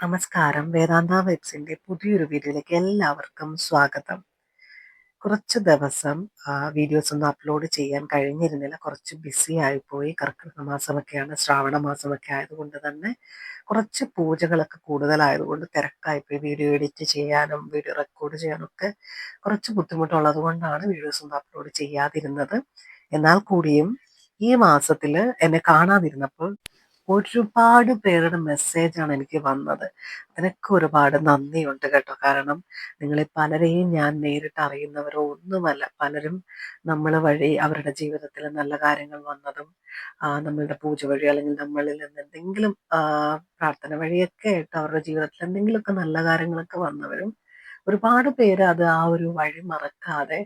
നമസ്കാരം. വേദാന്ത വെബ്സിന്റെ പുതിയൊരു വീഡിയോയിലേക്ക് എല്ലാവർക്കും സ്വാഗതം. കുറച്ച് ദിവസം വീഡിയോസ് ഒന്നും അപ്ലോഡ് ചെയ്യാൻ കഴിഞ്ഞിരുന്നില്ല. കുറച്ച് ബിസി ആയിപ്പോയി. കർക്കിടക മാസമൊക്കെയാണ് ശ്രാവണ മാസമൊക്കെ ആയതുകൊണ്ട് തന്നെ കുറച്ച് പൂജകളൊക്കെ കൂടുതലായതുകൊണ്ട് തിരക്കായിപ്പോയി. വീഡിയോ എഡിറ്റ് ചെയ്യാനും വീഡിയോ റെക്കോർഡ് ചെയ്യാനും ഒക്കെ കുറച്ച് ബുദ്ധിമുട്ടുള്ളത് കൊണ്ടാണ് വീഡിയോസ് ഒന്നും അപ്ലോഡ് ചെയ്യാതിരുന്നത്. എന്നാൽ കൂടിയും ഈ മാസത്തിൽ എന്നെ കാണാതിരുന്നപ്പോൾ ഒരുപാട് പേരുടെ മെസ്സേജാണ് എനിക്ക് വന്നത്. അതിനൊക്കെ ഒരുപാട് നന്ദിയുണ്ട് കേട്ടോ. കാരണം നിങ്ങളെ പലരെയും ഞാൻ നേരിട്ട് അറിയുന്നവരോ ഒന്നുമല്ല. പലരും നമ്മൾ വഴി അവരുടെ ജീവിതത്തിൽ നല്ല കാര്യങ്ങൾ വന്നതും നമ്മളുടെ പൂജ വഴി അല്ലെങ്കിൽ നമ്മളിൽ നിന്ന് എന്തെങ്കിലും പ്രാർത്ഥന വഴിയൊക്കെ ആയിട്ട് അവരുടെ ജീവിതത്തിൽ എന്തെങ്കിലുമൊക്കെ നല്ല കാര്യങ്ങളൊക്കെ വന്നവരും ഒരുപാട് പേര് അത് ആ ഒരു വഴി മറക്കാതെ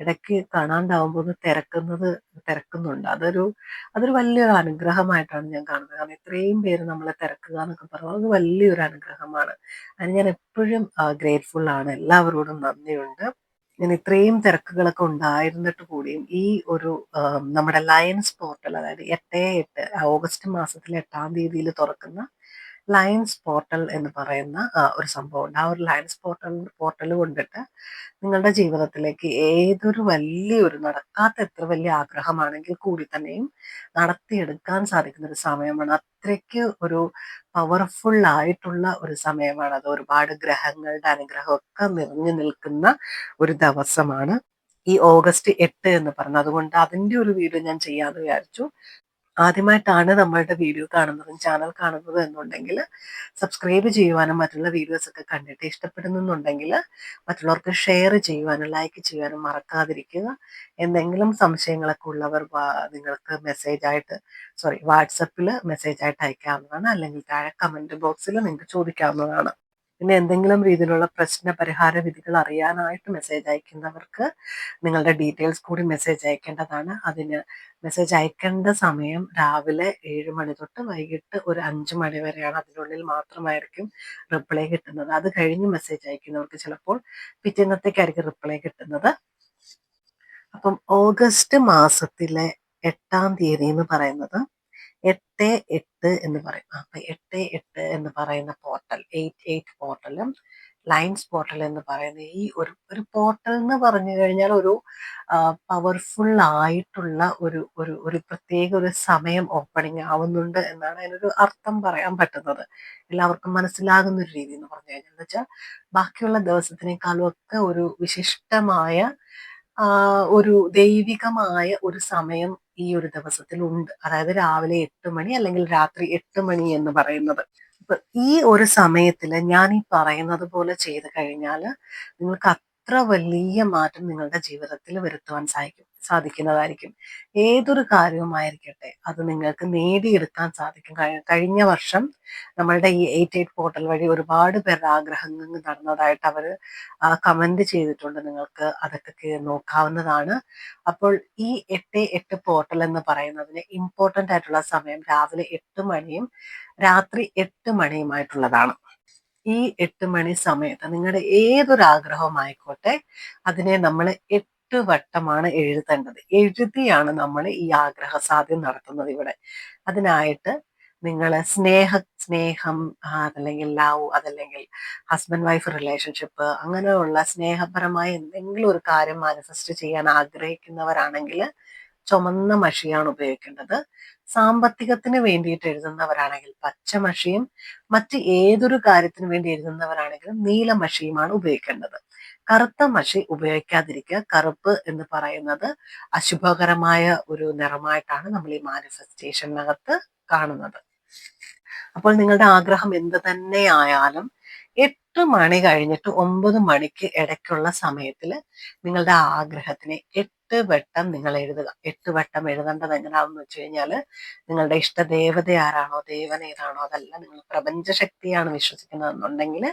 ഇടയ്ക്ക് കാണാണ്ടാവുമ്പോൾ തിരക്കുന്നത് തിരക്കുന്നുണ്ട്. അതൊരു അതൊരു വലിയൊരു അനുഗ്രഹമായിട്ടാണ് ഞാൻ കാണുന്നത്. കാരണം ഇത്രയും പേര് നമ്മളെ തിരക്കുക എന്നൊക്കെ പറയുന്നത് അത് വലിയൊരു അനുഗ്രഹമാണ്. അതിന് ഞാൻ എപ്പോഴും ഗ്രേറ്റ്ഫുൾ ആണ്. എല്ലാവരോടും നന്ദിയുണ്ട്. ഞാൻ ഇത്രയും തിരക്കുകളൊക്കെ ഉണ്ടായിരുന്നിട്ട് കൂടിയും ഈ ഒരു നമ്മുടെ ലയൻസ് പോർട്ടൽ അതായത് എട്ട് എട്ട് ഓഗസ്റ്റ് മാസത്തിലെ എട്ടാം തീയതിയിൽ തുറക്കുന്ന ലയൻസ് പോർട്ടൽ എന്ന് പറയുന്ന ഒരു സംഭവമുണ്ട്. ആ ഒരു ലയൻസ് പോർട്ടൽ പോർട്ടൽ കൊണ്ടിട്ട് നിങ്ങളുടെ ജീവിതത്തിലേക്ക് ഏതൊരു വലിയൊരു നടക്കാത്ത എത്ര വലിയ ആഗ്രഹമാണെങ്കിൽ കൂടി തന്നെയും നടത്തിയെടുക്കാൻ സാധിക്കുന്ന ഒരു സമയമാണ്. അത്രയ്ക്ക് ഒരു പവർഫുൾ ആയിട്ടുള്ള ഒരു സമയമാണ്. അത് ഒരുപാട് ഗ്രഹങ്ങളുടെ അനുഗ്രഹമൊക്കെ നിറഞ്ഞു നിൽക്കുന്ന ഒരു ദിവസമാണ് ഈ ഓഗസ്റ്റ് എട്ട് എന്ന് പറഞ്ഞത് അതുകൊണ്ട് അതിന്റെ ഒരു വീഡിയോ ഞാൻ ചെയ്യാമെന്ന് വിചാരിച്ചു. ആദ്യമായിട്ടാണ് നമ്മളുടെ വീഡിയോ കാണുന്നതും ചാനൽ കാണുന്നതും എന്നുണ്ടെങ്കിൽ സബ്സ്ക്രൈബ് ചെയ്യുവാനും മറ്റുള്ള വീഡിയോസ് ഒക്കെ കണ്ടിട്ട് ഇഷ്ടപ്പെടുന്നുണ്ടെങ്കിൽ മറ്റുള്ളവർക്ക് ഷെയർ ചെയ്യുവാനും ലൈക്ക് ചെയ്യുവാനും മറക്കാതിരിക്കുക. എന്തെങ്കിലും സംശയങ്ങളൊക്കെ ഉള്ളവർ നിങ്ങൾക്ക് മെസ്സേജ് ആയിട്ട് സോറി വാട്സപ്പിൽ മെസ്സേജ് ആയിട്ട് അയക്കാവുന്നതാണ്. അല്ലെങ്കിൽ താഴെ കമന്റ് ബോക്സിൽ നിങ്ങൾക്ക് ചോദിക്കാവുന്നതാണ്. പിന്നെ എന്തെങ്കിലും രീതിയിലുള്ള പ്രശ്ന പരിഹാര വിധികൾ അറിയാനായിട്ട് മെസ്സേജ് അയക്കുന്നവർക്ക് നിങ്ങളുടെ ഡീറ്റെയിൽസ് കൂടി മെസ്സേജ് അയക്കേണ്ടതാണ്. അതിന് മെസ്സേജ് അയക്കേണ്ട സമയം രാവിലെ ഏഴ് മണി തൊട്ട് വൈകിട്ട് ഒരു അഞ്ച് മണി വരെയാണ്. അതിനുള്ളിൽ മാത്രമായിരിക്കും റിപ്ലൈ കിട്ടുന്നത്. അത് കഴിഞ്ഞ് മെസ്സേജ് അയക്കുന്നവർക്ക് ചിലപ്പോൾ പിറ്റേന്നത്തേക്കായിരിക്കും റിപ്ലൈ കിട്ടുന്നത്. അപ്പം ഓഗസ്റ്റ് മാസത്തിലെ എട്ടാം തീയതി എന്ന് പറയുന്നത് എട്ട് എട്ട് എന്ന് പറയും. അപ്പൊ എട്ട് എട്ട് എന്ന് പറയുന്ന പോർട്ടൽ എയ്റ്റ് എയ്റ്റ് പോർട്ടലും ലൈൻസ് പോർട്ടൽ എന്ന് പറയുന്ന ഈ ഒരു ഒരു പോർട്ടൽ എന്ന് പറഞ്ഞു കഴിഞ്ഞാൽ ഒരു പവർഫുൾ ആയിട്ടുള്ള ഒരു ഒരു ഒരു പ്രത്യേക ഒരു സമയം ഓപ്പണിംഗ് ആവുന്നുണ്ട് എന്നാണ് അതിനൊരു അർത്ഥം പറയാൻ പറ്റുന്നത്. എല്ലാവർക്കും മനസ്സിലാകുന്ന ഒരു രീതി എന്ന് പറഞ്ഞു കഴിഞ്ഞാൽ എന്ന് വെച്ചാൽ ബാക്കിയുള്ള ദിവസത്തിനേക്കാളും ഒക്കെ ഒരു വിശിഷ്ടമായ ഒരു ദൈവികമായ ഒരു സമയം ഈ ഒരു ദിവസത്തിൽ ഉണ്ട്. അതായത് രാവിലെ എട്ട് മണി അല്ലെങ്കിൽ രാത്രി എട്ട് മണി എന്ന് പറയുന്നത്. ഈ ഒരു സമയത്തിൽ ഞാൻ ഈ പറയുന്നത് പോലെ ചെയ്ത് കഴിഞ്ഞാൽ നിങ്ങൾക്ക് അത്ര വലിയ മാറ്റം നിങ്ങളുടെ ജീവിതത്തിൽ വരുത്തുവാൻ സാധിക്കും സാധിക്കുന്നതായിരിക്കും. ഏതൊരു കാര്യവുമായിരിക്കട്ടെ അത് നിങ്ങൾക്ക് നേടിയെടുക്കാൻ സാധിക്കും. കഴിഞ്ഞ വർഷം നമ്മളുടെ ഈ എയ്റ്റ് എയ്റ്റ് പോർട്ടൽ വഴി ഒരുപാട് പേരുടെ ആഗ്രഹങ്ങൾ നടന്നതായിട്ട് അവർ കമന്റ് ചെയ്തിട്ടുണ്ട്. നിങ്ങൾക്ക് അതൊക്കെ നോക്കാവുന്നതാണ്. അപ്പോൾ ഈ എട്ട് എട്ട് പോർട്ടൽ എന്ന് പറയുന്നതിന് ഇമ്പോർട്ടന്റ് ആയിട്ടുള്ള സമയം രാവിലെ എട്ട് മണിയും രാത്രി എട്ട് മണിയുമായിട്ടുള്ളതാണ്. ഈ എട്ട് മണി സമയത്ത് നിങ്ങളുടെ ഏതൊരു ആഗ്രഹമായിക്കോട്ടെ അതിനെ നമ്മൾ എട്ട് വട്ടമാണ് എഴുതേണ്ടത്. എഴുതിയാണ് നമ്മൾ ഈ ആഗ്രഹ സാധ്യം നടത്തുന്നത് ഇവിടെ. അതിനായിട്ട് നിങ്ങൾ സ്നേഹ സ്നേഹം അതല്ലെങ്കിൽ ലവ് അതല്ലെങ്കിൽ ഹസ്ബൻഡ് വൈഫ് റിലേഷൻഷിപ്പ് അങ്ങനെയുള്ള സ്നേഹപരമായ എന്തെങ്കിലും ഒരു കാര്യം മാനിഫെസ്റ്റ് ചെയ്യാൻ ആഗ്രഹിക്കുന്നവരാണെങ്കിൽ ചുമന്ന മഷിയാണ് ഉപയോഗിക്കേണ്ടത്. സാമ്പത്തികത്തിന് വേണ്ടിയിട്ട് എഴുതുന്നവരാണെങ്കിൽ പച്ച മഷിയും മറ്റ് ഏതൊരു കാര്യത്തിന് വേണ്ടി എഴുതുന്നവരാണെങ്കിലും നീല മഷിയുമാണ് ഉപയോഗിക്കേണ്ടത്. കറുത്ത മഷി ഉപയോഗിക്കാതിരിക്കുക. കറുപ്പ് എന്ന് പറയുന്നത് അശുഭകരമായ ഒരു നിറമായിട്ടാണ് നമ്മൾ ഈ മാനിഫെസ്റ്റേഷനകത്ത് കാണുന്നത്. അപ്പോൾ നിങ്ങളുടെ ആഗ്രഹം എന്ത് തന്നെ ആയാലും എട്ട് മണി കഴിഞ്ഞിട്ട് ഒമ്പത് മണിക്ക് ഇടയ്ക്കുള്ള സമയത്തിൽ നിങ്ങളുടെ ആഗ്രഹത്തിനെ എട്ട് വട്ടം നിങ്ങൾ എഴുതുക. എട്ട് വട്ടം എഴുതേണ്ടത് എങ്ങനെയാണെന്ന് വെച്ച് കഴിഞ്ഞാൽ നിങ്ങളുടെ ഇഷ്ടദേവത ആരാണോ ദേവൻ ഏതാണോ അതല്ല നിങ്ങൾ പ്രപഞ്ചശക്തിയാണ് വിശ്വസിക്കുന്നതെന്നുണ്ടെങ്കിൽ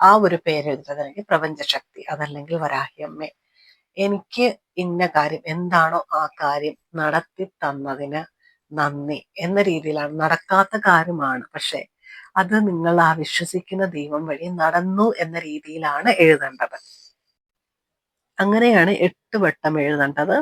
ആ ഒരു പേര് എഴുതുന്നതെങ്കിൽ പ്രപഞ്ചശക്തി അതല്ലെങ്കിൽ വരാഹിയമ്മേ. എനിക്ക് ഇന്ന കാര്യം എന്താണോ ആ കാര്യം നടത്തി തന്നതിന് നന്ദി എന്ന രീതിയിലാണ്. നടക്കാത്ത കാര്യമാണ്. പക്ഷെ അത് നിങ്ങൾ ആ വിശ്വസിക്കുന്ന ദൈവം വഴി നടന്നു എന്ന രീതിയിലാണ് എഴുതേണ്ടത്. അങ്ങനെയാണ് എട്ട് വട്ടം എഴുതേണ്ടത്.